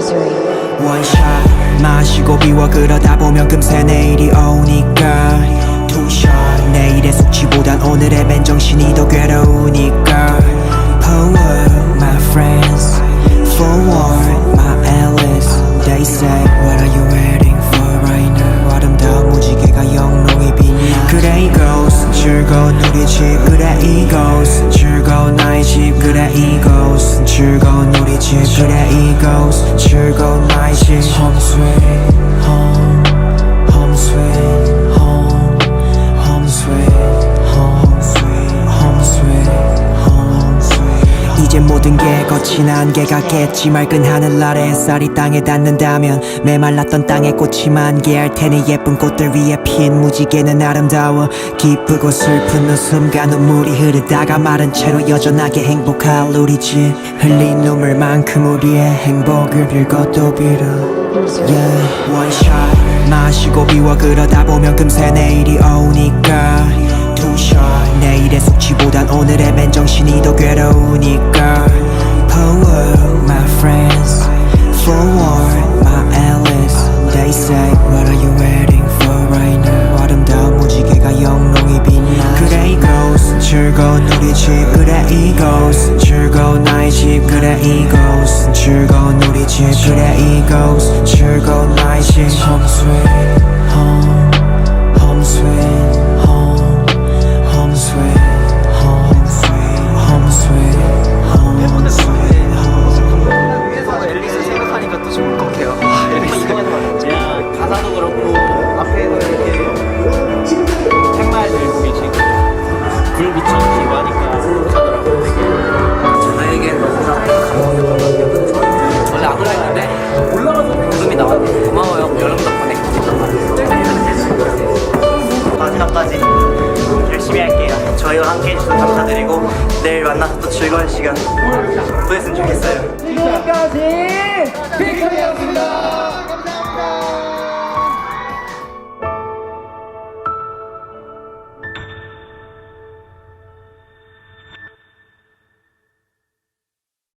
Misery 원샷 마시고 비워 그러다 보면 금세 내일이 오니까. 투샷 내일의 수치보단 오늘의 맨정신이 더 괴로우니까. 포워 즐거운 우리 집 그래 이곳. 즐거운 나의 집 그래 이곳. 즐거운 우리 집 그래 이곳. 즐거운 나의 집. Home sweet 모든 게 거친 안개가 겠지. 맑은 하늘 아래 햇살이 땅에 닿는다면 메말랐던 땅에 꽃이 만개할 테니 예쁜 꽃들 위에 핀 무지개는 아름다워. 기쁘고 슬픈 웃음과 눈물이 흐르다가 마른 채로 여전하게 행복할 우리 집. 흘린 눈물만큼 우리의 행복을 또 빌어. Yeah. 원샷 마시고 비워 그러다 보면 금세 내일이 오니까. 내일의 숙취보단 오늘의 맨정신이 더 괴로우니까 즐거운 우리 집 그래 이곳. 즐거운 나의 집 그래 이곳. 즐거운 우리 집 그래 이곳. 즐거운 저희와 함께 해주셔서 감사드리고 내일 만나서 또 즐거운 시간 보냈으면 좋겠어요. 지금까지 빅카이였습니다.